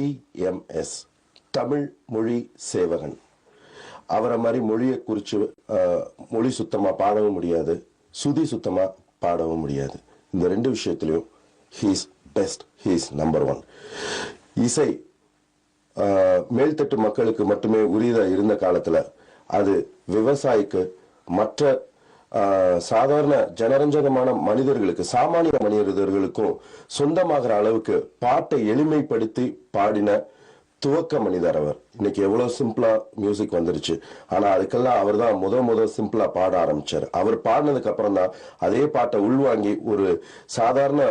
TMS Tamil மொழி சேவகன். அவரை மாதிரி மொழியை குறித்து மொழி சுத்தமாக பாடவும் முடியாது சுதி சுத்தமாக பாடவும் முடியாது. இந்த ரெண்டு விஷயத்துலையும் he's best he's number one இசை ஆஹ், மேல்தட்டு மக்களுக்கு மட்டுமே உரியதாக இருந்த காலத்துல அது விவசாயிக்கு மற்ற சாதாரண ஜனரஞ்சகமான மனிதர்களுக்கு சாமானிய மனிதர்களுக்கும் சொந்தமாகிற அளவுக்கு பாட்டை எளிமைப்படுத்தி பாடின துவக்க மனிதர் அவர் இன்னைக்கு எவ்வளவு சிம்பிளா மியூசிக் வந்துருச்சு. ஆனா அதுக்கெல்லாம் அவர் தான் முத முத சிம்பிளா பாட ஆரம்பிச்சார். அவர் பாடினதுக்கு அப்புறம் தான் அதே பாட்டை உள்வாங்கி ஒரு சாதாரண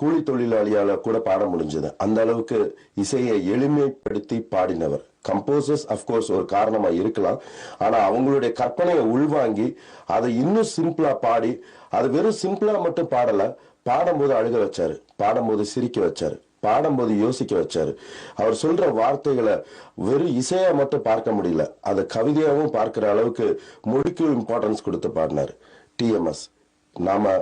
கூலி தொழிலாளியால கூட பாட முடிஞ்சது. அந்த அளவுக்கு இசையை எளிமைப்படுத்தி பாடினவர். கம்போசர்ஸ் அஃப்கோர்ஸ் ஒரு காரணமா இருக்கலாம். ஆனா அவங்களுடைய கற்பனையை உள்வாங்கி அதை இன்னும் சிம்பிளா பாடி அது வெறும் சிம்பிளா மட்டும் பாடல பாடும்போது அழுக வச்சாரு. பாடும்போது சிரிக்க வச்சாரு. பாடும்போது யோசிக்க வச்சாரு. அவர் சொல்ற வார்த்தைகளை வெறும் இசையா மட்டும் பார்க்க முடியல. அதை கவிதையாகவும் பார்க்கிற அளவுக்கு மொழிக்கு இம்பார்ட்டன்ஸ் கொடுத்து பாடினார். டிஎம்எஸ் நாம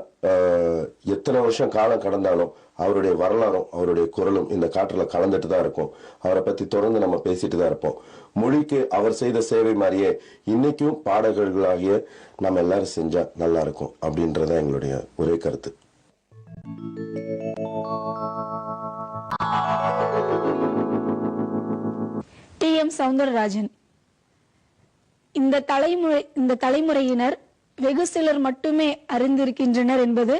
எத்தனை வருஷம் காலம் கடந்தாலும் அவருடைய வரலாறும் அவருடைய குரலும் இந்த காற்றில் கலந்துட்டு தான் இருக்கும். அவரை பத்தி தொடர்ந்து நம்ம பேசிட்டு தான் இருப்போம். மொழிக்கு அவர் செய்த சேவை மாதிரியே இன்னைக்கும் பாடகர்களாகிய நம்ம எல்லாரும் செஞ்சா நல்லா இருக்கும் அப்படின்றதான் எங்களுடைய ஒரே கருத்து. எம். சவுந்தரராஜன். இந்த தலைமுறை இந்த தலைமுறையினர் வெகு சிலர் மட்டுமே அறிந்திருக்கின்றனர் என்பது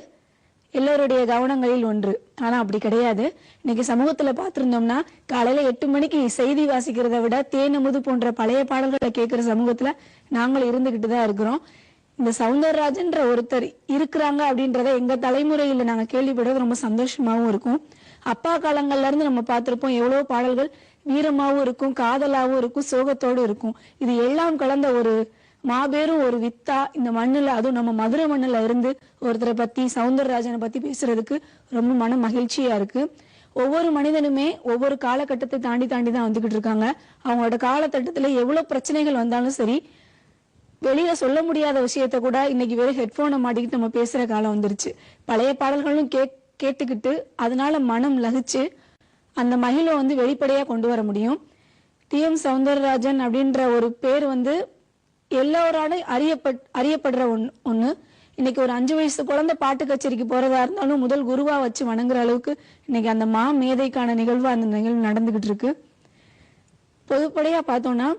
எல்லோருடைய கவனங்களில் ஒன்று. ஆனா அப்படி கிடையாது. இன்னைக்கு சமூகத்துல பார்த்திருந்தோம்னா காலையில எட்டு மணிக்கு செய்தி வாசிக்கிறத விட தேனமுது போன்ற பழைய பாடல்களை கேட்கிற சமூகத்துல நாங்கள் இருந்துகிட்டு தான் இருக்கிறோம். இந்த சவுந்தரராஜன்ற ஒருத்தர் இருக்கிறாங்க அப்படின்றத எங்க தலைமுறையில நாங்க கேள்விப்படுறது ரொம்ப சந்தோஷமாவும் இருக்கும். அப்பா காலங்கள்ல இருந்து நம்ம பார்த்திருப்போம் எவ்வளவு பாடல்கள் வீரமாவும் இருக்கும் காதலாவும் இருக்கும் சோகத்தோடும் இருக்கும். இது எல்லாம் கலந்த ஒரு மாபெரும் ஒரு வித்தா. இந்த மண்ணுல அதுவும் நம்ம மதுரை மண்ணுல இருந்து ஒருத்தரை பத்தி சவுந்தரராஜனை பத்தி பேசுறதுக்கு ரொம்ப மன மகிழ்ச்சியா இருக்கு. ஒவ்வொரு மனிதனுமே ஒவ்வொரு காலகட்டத்தை தாண்டி தாண்டி தான் வந்துகிட்டு இருக்காங்க. அவங்களோட காலகட்டத்துல எவ்வளவு பிரச்சனைகள் வந்தாலும் சரி வெளியில சொல்ல முடியாத விஷயத்த கூட இன்னைக்கு வெறும் ஹெட்ஃபோனை மாட்டிக்கிட்டு நம்ம பேசுற காலம் வந்துருச்சு. பழைய பாடல்களும் கே கேட்டுக்கிட்டு அதனால மனம் லகிச்சு அந்த மகிழை வந்து வெளிப்படையாக கொண்டு வர முடியும். டி. எம். சவுந்தரராஜன் அப்படின்ற ஒரு பேர் வந்து எல்லோராலும் அறியப்பட் அறியப்படுற ஒன் ஒன்று இன்னைக்கு ஒரு அஞ்சு வயசு குழந்தை பாட்டு கச்சேரிக்கு போறதா இருந்தாலும் முதல் குருவா வச்சு வணங்குற அளவுக்கு இன்னைக்கு அந்த மா மேதைக்கான நிகழ்வு அந்த நிகழ்வு நடந்துகிட்டு இருக்கு. பொதுப்படையா பார்த்தோம்னா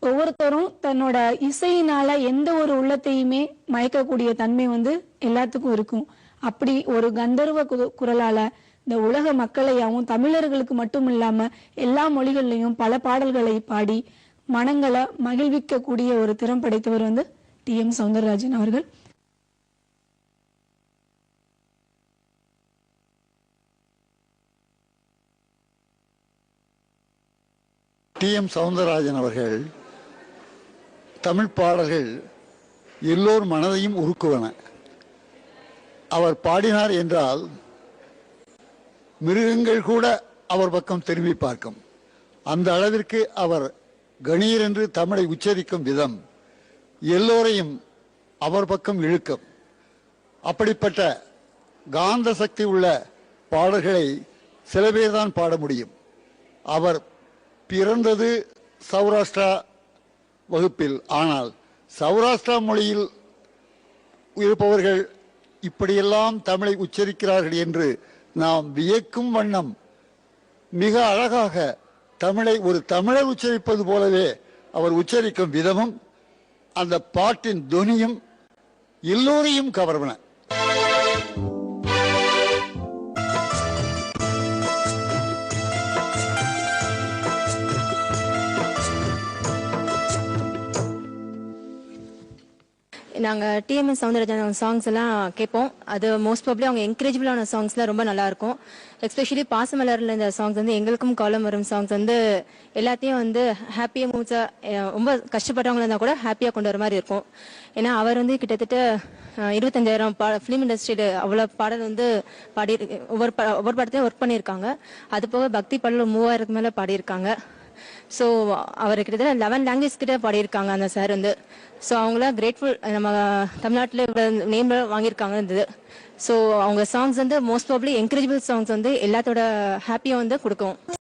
ஒவ்வொருத்தரும் தன்னோட இசையினால எந்த ஒரு உள்ளத்தையுமே மயக்கக்கூடிய தன்மை வந்து எல்லாத்துக்கும் இருக்கும். அப்படி ஒரு கந்தர்வ கு- குரலால இந்த உலக மக்களையாவும் தமிழர்களுக்கு மட்டும் இல்லாம எல்லா மொழிகள்லயும் பல பாடல்களை பாடி மனங்களை மகிழ்விக்க கூடிய ஒரு திறம் படைத்தவர் வந்து டி எம் சவுந்தரராஜன் அவர்கள். டி எம் சவுந்தரராஜன் அவர்கள் தமிழ் பாடல்கள் எல்லோர் மனதையும் உருக்குவன. அவர் பாடினார் என்றால் மிருகங்கள் கூட அவர் பக்கம் திரும்பி பார்க்கும். அந்த அளவிற்கு அவர் கணீர் என்று தமிழை உச்சரிக்கும் விதம். எல்லோரையும் அவர் பக்கம் இழுக்கும். அப்படிப்பட்ட காந்த சக்தி உள்ள பாடல்களை சில பேர் தான் பாட முடியும். அவர் பிறந்தது சௌராஷ்டிரா வகுப்பில். ஆனால் சௌராஷ்டிரா மொழியில் இருப்பவர்கள் இப்படியெல்லாம் தமிழை உச்சரிக்கிறார்கள் என்று நாம் வியக்கும் வண்ணம் மிக அழகாக தமிழை ஒரு தமிழை உச்சரிப்பது போலவே அவர் உச்சரிக்கும் விதமும் அந்த பாட்டின் துனியும் எல்லோரையும் கவர்வன நாங்கள் டிஎம்எஸ் சவுந்தரராஜன் சாங்ஸ் எல்லாம் கேட்போம். அது மோஸ்ட் ப்ராப்ளி அவங்க என்கரேஜபிளான சாங்ஸ்லாம் ரொம்ப நல்லா இருக்கும். எஸ்பெஷலி பாசமலரில் இந்த சாங்ஸ் வந்து எங்களுக்கும் காலம் வரும். சாங்ஸ் வந்து எல்லாத்தையும் வந்து ஹாப்பியாக மூச்சாக ரொம்ப கஷ்டப்பட்டவங்களா இருந்தால் கூட ஹாப்பியாக கொண்டு வர மாதிரி இருக்கும். ஏன்னா அவர் வந்து கிட்டத்தட்ட இருபத்தஞ்சாயிரம் பா ஃபிலிம் இண்டஸ்ட்ரியில் அவ்வளோ பாடல் வந்து பாடி ஒவ்வொரு ஒவ்வொரு படத்தையும் ஒர்க் பண்ணியிருக்காங்க. அது போக பக்தி பாடல் மூவாயிரத்துக்கு மேலே பாடியிருக்காங்க. ஸோ அவர் கிட்டத்தட்ட லெவன் லாங்குவேஜ் கிட்ட பாடியிருக்காங்க அந்த சார் வந்து. ஸோ அவங்களாம் கிரேட்ஃபுல் நம்ம தமிழ்நாட்டில் இவ்வளோ நேம் வாங்கியிருக்காங்க இருந்தது ஸோ அவங்க சாங்ஸ் வந்து மோஸ்ட் ப்ராப்ளி என்கரேஜபிள் சாங்ஸ் வந்து எல்லாத்தோட ஹாப்பியாக வந்து கொடுக்கும்.